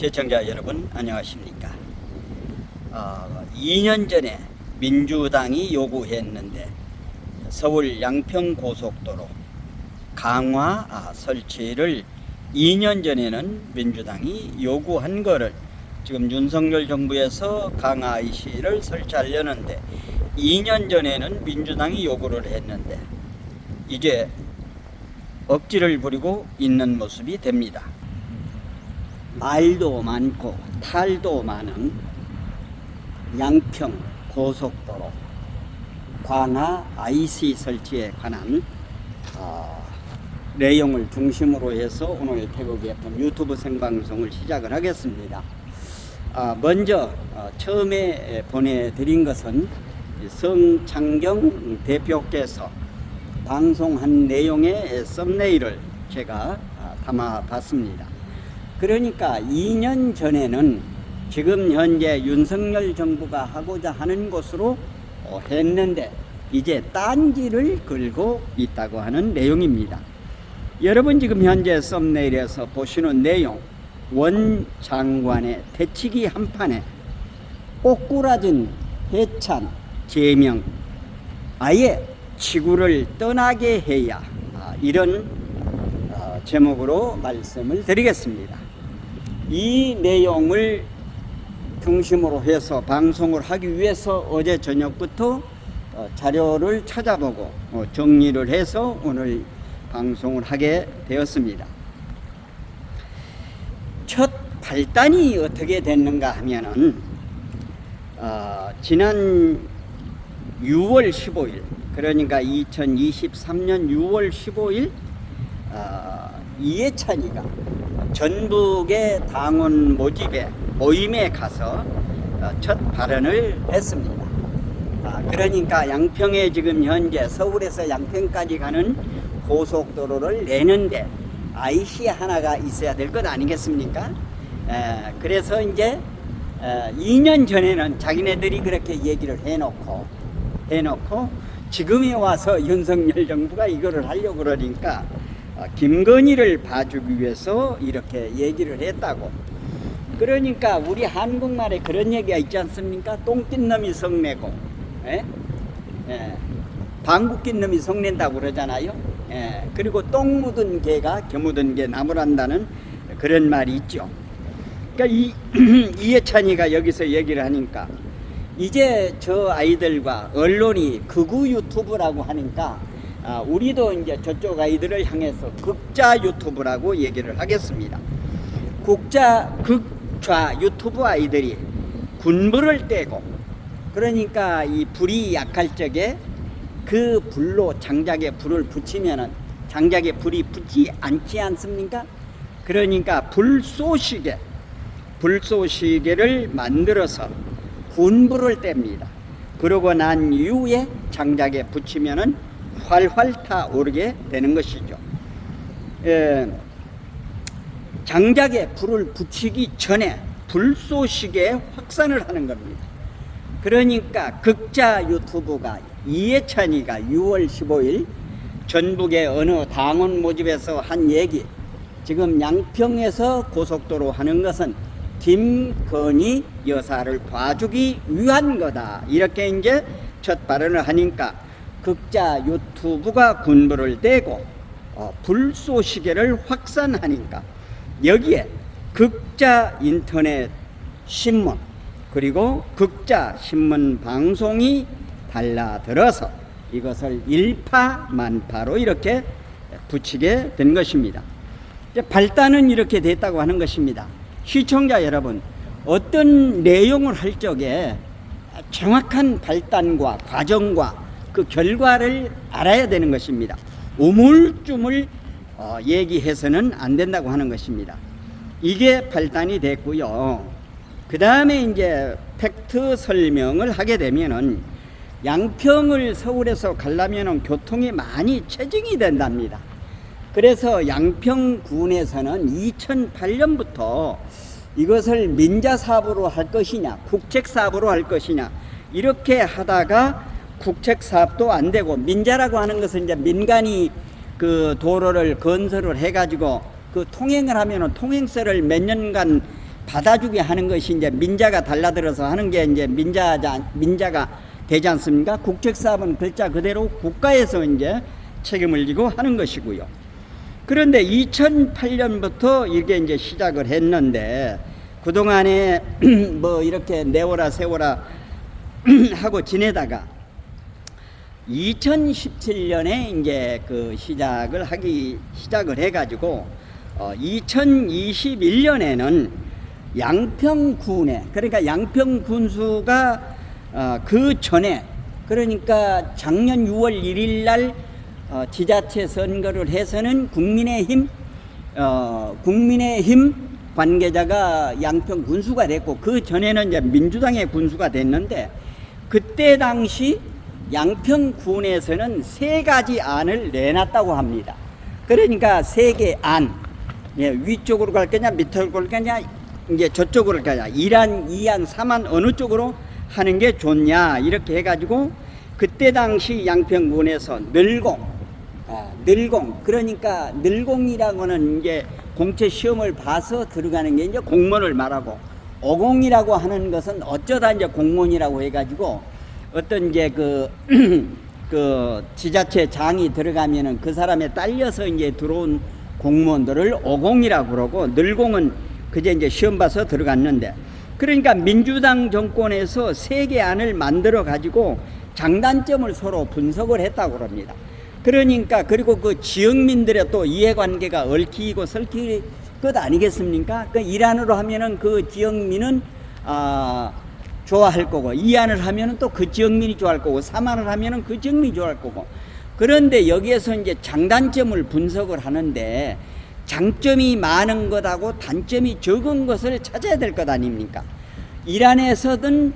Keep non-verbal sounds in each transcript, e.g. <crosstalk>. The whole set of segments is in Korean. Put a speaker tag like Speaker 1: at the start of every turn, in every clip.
Speaker 1: 시청자 여러분 안녕하십니까? 어, 2년 전에 민주당이 요구했는데 서울 양평 고속도로 강화 아, 설치를 2년 전에는 민주당이 요구한 거를 지금 윤석열 정부에서 강화 IC를 설치하려는데 2년 전에는 민주당이 요구를 했는데 이제 억지를 부리고 있는 모습이 됩니다. 말도 많고 탈도 많은 양평 고속도로 관하 IC 설치에 관한 어, 내용을 중심으로 해서 오늘 태국 FM 유튜브 생방송을 시작을 하겠습니다. 아, 먼저 어, 처음에 보내드린 것은 성창경 대표께서 방송한 내용의 썸네일을 제가 아, 담아봤습니다. 그러니까 2년 전에는 지금 현재 윤석열 정부가 하고자 하는 것으로 어, 했는데 이제 딴지를 걸고 있다고 하는 내용입니다. 여러분 지금 현재 썸네일에서 보시는 내용 원 장관의 대치기 한판에 꼬꾸라진 해찬 제명 아예 지구를 떠나게 해야 아, 이런 어, 제목으로 말씀을 드리겠습니다. 이 내용을 중심으로 해서 방송을 하기 위해서 어제 저녁부터 어, 자료를 찾아보고 어, 정리를 해서 오늘 방송을 하게 되었습니다. 첫 발단이 어떻게 됐는가 하면은 어, 지난 6월 15일 그러니까 2023년 6월 15일 어, 이해찬이가 전북의 당원 모집에 모임에 가서 어, 첫 발언을 했습니다. 아, 그러니까 양평에 지금 현재 서울에서 양평까지 가는 고속도로를 내는데 IC 하나가 있어야 될 것 아니겠습니까? 에, 그래서 이제 에, 2년 전에는 자기네들이 그렇게 얘기를 해놓고 해놓고 지금에 와서 윤석열 정부가 이거를 하려고 그러니까 어, 김건희를 봐주기 위해서 이렇게 얘기를 했다고. 그러니까 우리 한국말에 그런 얘기가 있지 않습니까? 똥낀 놈이 성내고, 예? 예. 방구 낀 놈이 성낸다고 그러잖아요. 예. 그리고 똥 묻은 개가 겨 묻은 개 나무란다는 그런 말이 있죠. 그러니까 이 <clears throat> 이해찬이가 여기서 얘기를 하니까 이제 저 아이들과 언론이 극우 유튜브라고 하니까 아, 우리도 이제 저쪽 아이들을 향해서 극자 유튜브라고 얘기를 하겠습니다. 국자 극좌 유튜브 아이들이 군불을 떼고 그러니까 이 불이 약할 적에 그 불로 장작에 불을 붙이면은 장작에 불이 붙지 않지 않습니까? 그러니까 불쏘시개 불쏘시개를 만들어서 군불을 뗍니다. 그러고 난 이후에 장작에 붙이면은 활활 타오르게 되는 것이죠. 예, 장작에 불을 붙이기 전에 불쏘시개에 확산을 하는 겁니다. 그러니까 극자 유튜브가 이해찬이가 6월 15일 전북의 어느 당원 모집에서 한 얘기 지금 양평에서 고속도로 하는 것은 김건희 여사를 봐주기 위한 거다 이렇게 이제 첫 발언을 하니까 극자 유튜브가 군부를 떼고 어, 불쏘시개를 확산하니까 여기에 극자 인터넷 신문 그리고 극자 신문 방송이 달라들어서 이것을 일파만파로 이렇게 붙이게 된 것입니다. 발단은 이렇게 됐다고 하는 것입니다. 시청자 여러분, 어떤 내용을 할 적에 정확한 발단과 과정과 그 결과를 알아야 되는 것입니다. 우물쭈물 어, 얘기해서는 안 된다고 하는 것입니다. 이게 발단이 됐고요. 그 다음에 이제 팩트 설명을 하게 되면은 양평을 서울에서 가려면은 교통이 많이 체증이 된답니다. 그래서 양평군에서는 2008년부터 이것을 민자 사업으로 할 것이냐, 국책 사업으로 할 것이냐 이렇게 하다가 국책 사업도 안 되고 민자라고 하는 것은 이제 민간이 그 도로를 건설을 해가지고 그 통행을 하면은 통행세를 몇 년간 받아주게 하는 것이 이제 민자가 달라들어서 하는 게 이제 민자자 민자가 되지 않습니까? 국책 사업은 글자 그대로 국가에서 이제 책임을 지고 하는 것이고요. 그런데 2008년부터 이게 이제 시작을 했는데 그동안에 <clears throat> 뭐 이렇게 내워라 세워라 <clears throat> 하고 지내다가 2017년에 이제 그 시작을 하기 시작을 해가지고 어 2021년에는 양평군에 그러니까 양평군수가 어 그 전에 그러니까 작년 6월 1일 날 어, 지자체 선거를 해서는 국민의힘 어, 국민의힘 관계자가 양평 군수가 됐고 그 전에는 이제 민주당의 군수가 됐는데 그때 당시 양평군에서는 세 가지 안을 내놨다고 합니다. 그러니까 세 개 안. 예, 위쪽으로 갈 거냐, 밑으로 갈 거냐, 이제 저쪽으로 갈 거냐. 1안, 2안, 3안 어느 쪽으로 하는 게 좋냐. 이렇게 해가지고 그때 당시 양평군에서 늘공, 아, 늘공. 그러니까 늘공이라고는 이제 공채 시험을 봐서 들어가는 게 이제 공무원을 말하고 어공이라고 하는 것은 어쩌다 이제 공무원이라고 해가지고 어떤 이제 그, <clears throat> 그 지자체 장이 들어가면은 그 사람에 딸려서 이제 들어온 공무원들을 어공이라고 그러고 늘공은 그제 이제 시험 봐서 들어갔는데 그러니까 민주당 정권에서 세 개 안을 만들어 가지고 장단점을 서로 분석을 했다고 그럽니다. 그러니까 그리고 그 지역민들의 또 이해관계가 얽히고 설킬 것 아니겠습니까? 그 일안으로 하면은 그 지역민은 아 좋아할 거고 이안을 하면은 또 그 지역민이 좋아할 거고 삼안을 하면은 그 지역민이 좋아할 거고 그런데 여기에서 이제 장단점을 분석을 하는데 장점이 많은 것하고 단점이 적은 것을 찾아야 될 것 아닙니까? 일안에서든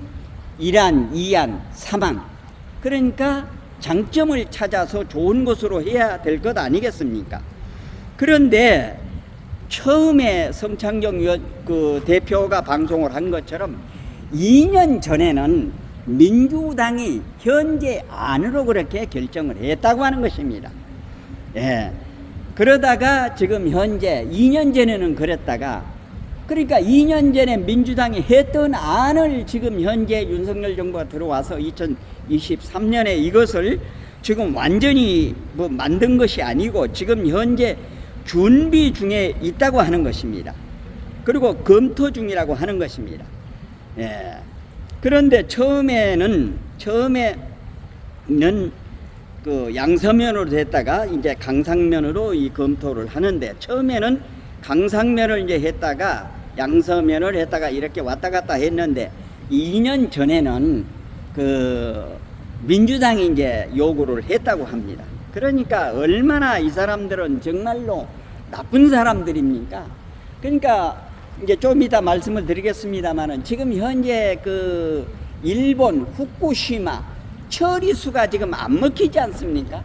Speaker 1: 일안, 이안, 삼안 그러니까 장점을 찾아서 좋은 것으로 해야 될 것 아니겠습니까? 그런데 처음에 성창경 그 대표가 방송을 한 것처럼 2년 전에는 민주당이 현재 안으로 그렇게 결정을 했다고 하는 것입니다. 예. 그러다가 지금 현재 2년 전에는 그랬다가 그러니까 2년 전에 민주당이 했던 안을 지금 현재 윤석열 정부가 들어와서 2023년에 이것을 지금 완전히 뭐 만든 것이 아니고 지금 현재 준비 중에 있다고 하는 것입니다. 그리고 검토 중이라고 하는 것입니다. 예. 그런데 처음에는 처음에는 그 양서면으로 됐다가 이제 강상면으로 이 검토를 하는데 처음에는 강상면을 이제 했다가 양서면을 했다가 이렇게 왔다 갔다 했는데 2년 전에는 그 민주당이 이제 요구를 했다고 합니다. 그러니까 얼마나 이 사람들은 정말로 나쁜 사람들입니까? 그러니까 이제 좀 이따 말씀을 드리겠습니다만은 지금 현재 그 일본 후쿠시마 처리수가 지금 안 먹히지 않습니까?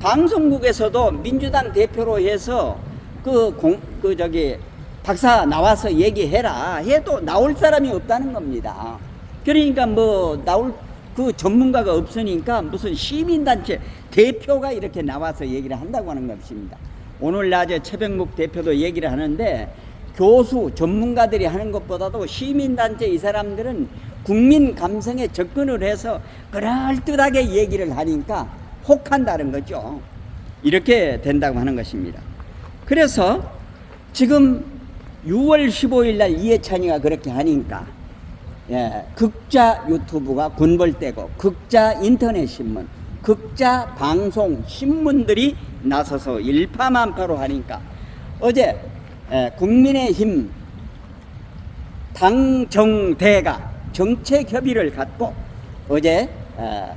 Speaker 1: 방송국에서도 민주당 대표로 해서 그 공, 그 저기 박사 나와서 얘기해라 해도 나올 사람이 없다는 겁니다. 그러니까 뭐 나올 그 전문가가 없으니까 무슨 시민단체 대표가 이렇게 나와서 얘기를 한다고 하는 것입니다. 오늘 낮에 최병묵 대표도 얘기를 하는데 교수 전문가들이 하는 것보다도 시민단체 이 사람들은 국민 감성에 접근을 해서 그럴듯하게 얘기를 하니까 혹한다는 거죠. 이렇게 된다고 하는 것입니다. 그래서 지금 6월 15일 날 이해찬이가 그렇게 하니까 예, 극자 유튜브가 군벌대고 극자 인터넷 신문, 극자 방송 신문들이 나서서 일파만파로 하니까 어제 예, 국민의힘 당정대가 정책 협의를 갖고 어제 어,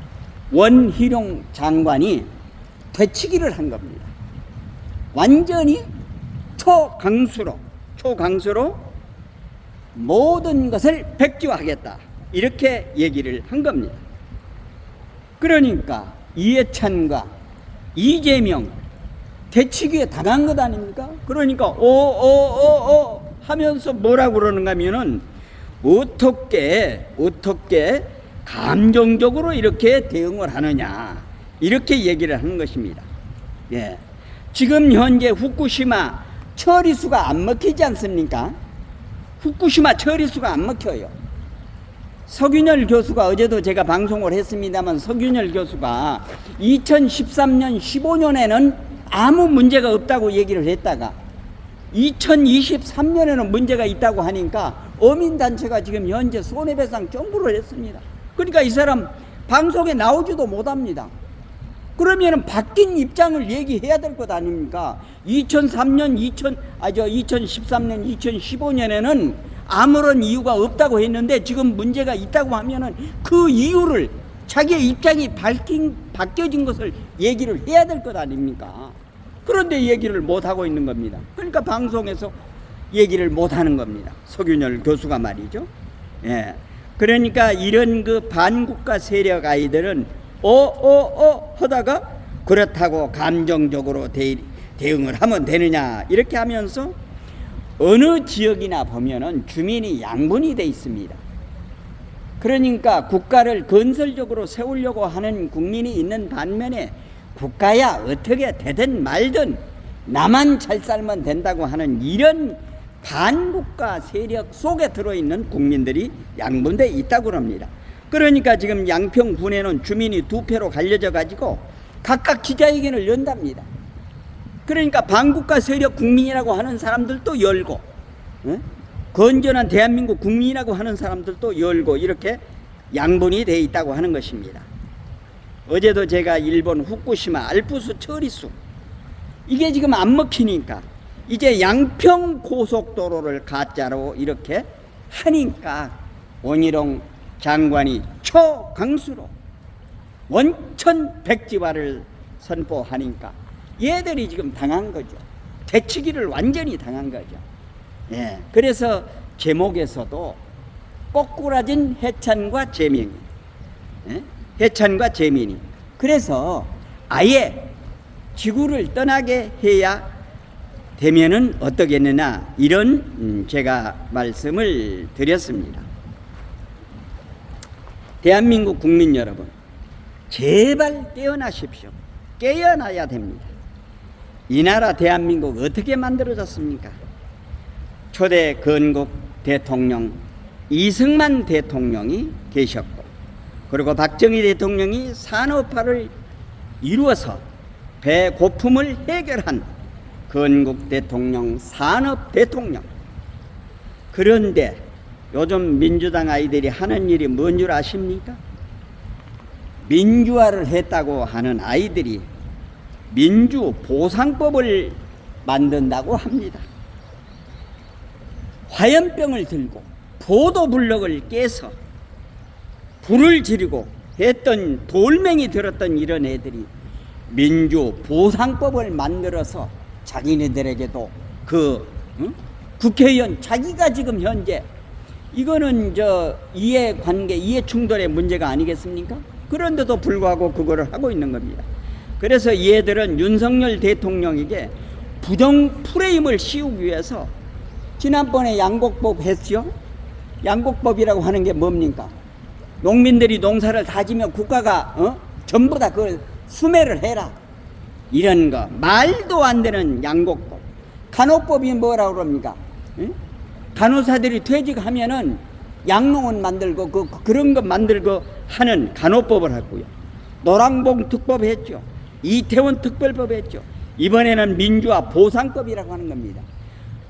Speaker 1: 원희룡 장관이 되치기를 한 겁니다. 완전히 초강수로 초강수로 모든 것을 백지화하겠다 이렇게 얘기를 한 겁니다. 그러니까 이해찬과 이재명 대치기에 당한 것 아닙니까? 그러니까 오오오오 하면서 뭐라고 그러는가 하면은 어떻게 어떻게 감정적으로 이렇게 대응을 하느냐 이렇게 얘기를 하는 것입니다. 예. 지금 현재 후쿠시마 처리수가 안 먹히지 않습니까? 후쿠시마 처리수가 안 먹혀요. 서균열 교수가 어제도 제가 방송을 했습니다만 서균열 교수가 2013년 15년에는 아무 문제가 없다고 얘기를 했다가 2023년에는 문제가 있다고 하니까 어민단체가 지금 현재 손해배상 청구를 했습니다. 그러니까 이 사람 방송에 나오지도 못합니다. 그러면은 바뀐 입장을 얘기해야 될 것 아닙니까? 2003년, 2000, 아, 저 2013년, 2015년에는 아무런 이유가 없다고 했는데 지금 문제가 있다고 하면은 그 이유를 자기의 입장이 밝힌, 바뀌어진 것을 얘기를 해야 될 것 아닙니까? 그런데 얘기를 못 하고 있는 겁니다. 그러니까 방송에서 얘기를 못 하는 겁니다. 서균열 교수가 말이죠. 예. 그러니까 이런 그 반국가 세력 아이들은 어어어 하다가 그렇다고 감정적으로 대, 대응을 하면 되느냐 이렇게 하면서 어느 지역이나 보면은 주민이 양분이 돼 있습니다. 그러니까 국가를 건설적으로 세우려고 하는 국민이 있는 반면에 국가야 어떻게 되든 말든 나만 잘 살면 된다고 하는 이런 반국가 세력 속에 들어있는 국민들이 양분돼 있다고 합니다. 그러니까 지금 양평군에는 주민이 두 패로 갈려져 가지고 각각 기자회견을 연답니다. 그러니까 반국가 세력 국민이라고 하는 사람들도 열고 응? 건전한 대한민국 국민이라고 하는 사람들도 열고 이렇게 양분이 돼 있다고 하는 것입니다. 어제도 제가 일본 후쿠시마 알프스 처리수 이게 지금 안 먹히니까 이제 양평 고속도로를 가짜로 이렇게 하니까 원희룡 장관이 초강수로 원천 백지화를 선포하니까 얘들이 지금 당한 거죠. 대치기를 완전히 당한 거죠. 예. 그래서 제목에서도 꼬꾸라진 해찬과 재명이 예? 해찬과 재민이 그래서 아예 지구를 떠나게 해야 되면은 어떻겠느냐 이런 음, 제가 말씀을 드렸습니다. 대한민국 국민 여러분, 제발 깨어나십시오. 깨어나야 됩니다. 이 나라 대한민국 어떻게 만들어졌습니까? 초대 건국 대통령 이승만 대통령이 계셨고, 그리고 박정희 대통령이 산업화를 이루어서 배고픔을 해결한 건국 대통령, 산업 대통령. 그런데 요즘 민주당 아이들이 하는 일이 뭔 줄 아십니까? 민주화를 했다고 하는 아이들이 민주 보상법을 만든다고 합니다. 화염병을 들고 보도블럭을 깨서 불을 지르고 했던 돌멩이 들었던 이런 애들이 민주 보상법을 만들어서 자기네들에게도 그 응? 국회의원 자기가 지금 현재 이거는 저 이해 관계 이해 충돌의 문제가 아니겠습니까? 그런데도 불구하고 그거를 하고 있는 겁니다. 그래서 얘들은 윤석열 대통령에게 부정 프레임을 씌우기 위해서 지난번에 양곡법 했죠. 양곡법이라고 하는 게 뭡니까? 농민들이 농사를 다지면 국가가 어? 전부 다 그걸 수매를 해라. 이런 거 말도 안 되는 양곡법. 간호법이 뭐라고 그럽니까? 응? 간호사들이 퇴직하면은 양농원 만들고 그 그런 거 만들고 하는 간호법을 하고요. 노랑봉 특법 했죠. 이태원 특별법 했죠. 이번에는 민주화 보상법이라고 하는 겁니다.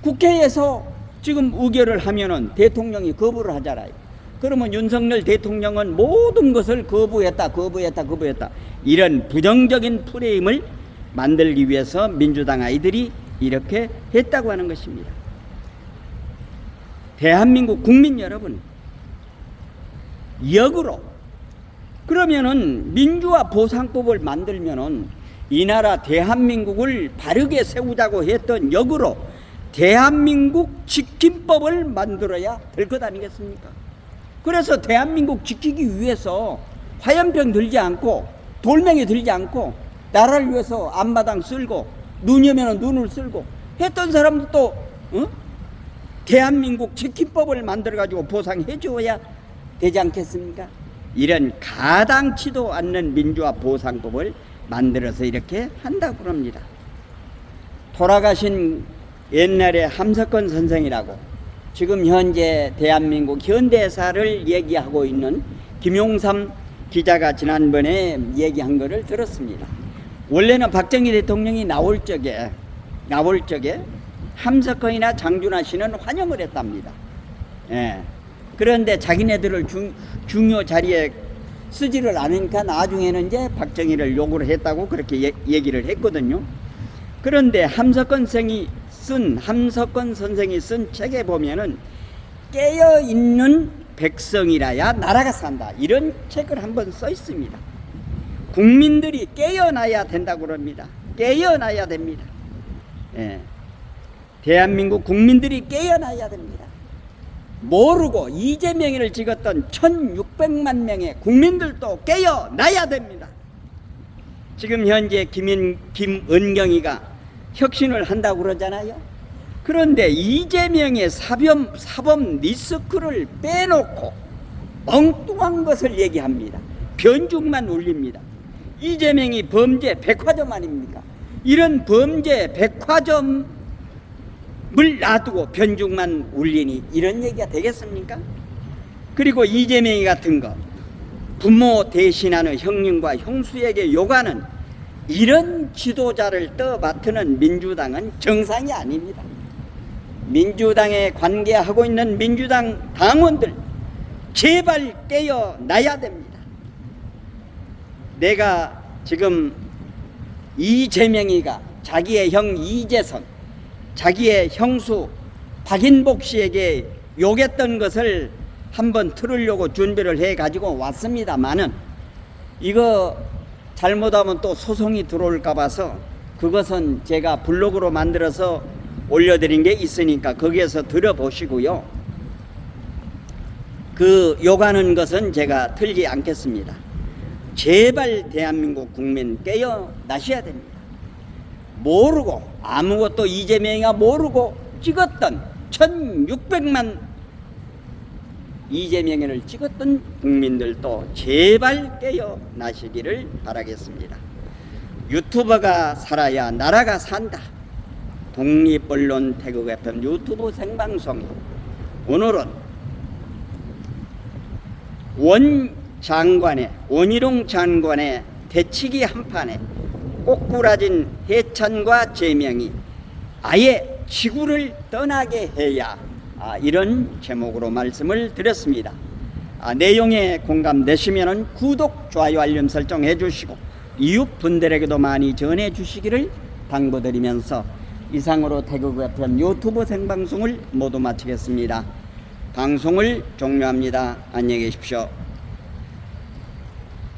Speaker 1: 국회에서 지금 의결을 하면은 대통령이 거부를 하잖아요. 그러면 윤석열 대통령은 모든 것을 거부했다, 거부했다, 거부했다. 이런 부정적인 프레임을 만들기 위해서 민주당 아이들이 이렇게 했다고 하는 것입니다. 대한민국 국민 여러분, 역으로 그러면은 민주화 보상법을 만들면은 이 나라 대한민국을 바르게 세우자고 했던 역으로 대한민국 지킴법을 만들어야 될 것 아니겠습니까? 그래서 대한민국 지키기 위해서 화염병 들지 않고 돌멩이 들지 않고 나라를 위해서 앞마당 쓸고 눈이 오면 눈을 쓸고 했던 사람도 또 어? 대한민국 지킴법을 만들어 가지고 보상해 줘야 되지 않겠습니까? 이런 가당치도 않는 민주화 보상법을 만들어서 이렇게 한다고 합니다. 돌아가신 옛날에 함석건 선생이라고 지금 현재 대한민국 현대사를 얘기하고 있는 김용삼 기자가 지난번에 얘기한 거를 들었습니다. 원래는 박정희 대통령이 나올 적에 나올 적에 함석헌이나 장준하 씨는 환영을 했답니다. 예. 그런데 자기네들을 중, 중요 자리에 쓰지를 않으니까 나중에는 이제 박정희를 요구를 했다고 그렇게 얘- 얘기를 했거든요. 그런데 함석헌 생이 쓴 함석헌 선생이 쓴 책에 보면은 깨어 있는 백성이라야 나라가 산다 이런 책을 한번 써 있습니다. 국민들이 깨어나야 된다고 그럽니다. 깨어나야 됩니다. 예. 대한민국 국민들이 깨어나야 됩니다. 모르고 이재명이를 찍었던 1600만 명의 국민들도 깨어나야 됩니다. 지금 현재 김인, 김은경이가 혁신을 한다고 그러잖아요. 그런데 이재명의 사범, 사범 리스크를 빼놓고 엉뚱한 것을 얘기합니다. 변죽만 울립니다. 이재명이 범죄 백화점 아닙니까? 이런 범죄 백화점을 놔두고 변죽만 울리니 이런 얘기가 되겠습니까? 그리고 이재명이 같은 거 부모 대신하는 형님과 형수에게 요구하는 이런 지도자를 떠맡는 민주당은 정상이 아닙니다. 민주당에 관계하고 있는 민주당 당원들 제발 깨어나야 됩니다. 내가 지금 이재명이가 자기의 형 이재선, 자기의 형수 박인복 씨에게 욕했던 것을 한번 틀으려고 준비를 해 가지고 왔습니다만은 이거 잘못하면 또 소송이 들어올까 봐서 그것은 제가 블로그로 만들어서 올려드린 게 있으니까 거기에서 들어보시고요. 그 욕하는 것은 제가 틀지 않겠습니다. 제발 대한민국 국민 깨어나셔야 됩니다. 모르고 아무것도 이재명이가 모르고 찍었던 1600만 이재명을 찍었던 국민들도 제발 깨어나시기를 바라겠습니다. 유튜버가 살아야 나라가 산다. 독립언론 태극 FM 유튜브 생방송 오늘은 원 장관의 원희룡 장관의 대치기 한판에 꼬꾸라진 해찬과 제명이 아예 지구를 떠나게 해야 아, 이런 제목으로 말씀을 드렸습니다. 아, 내용에 공감되시면 구독, 좋아요, 알림 설정 해주시고 이웃 분들에게도 많이 전해 주시기를 당부드리면서 이상으로 태극 FM 유튜브 생방송을 모두 마치겠습니다. 방송을 종료합니다. 안녕히 계십시오.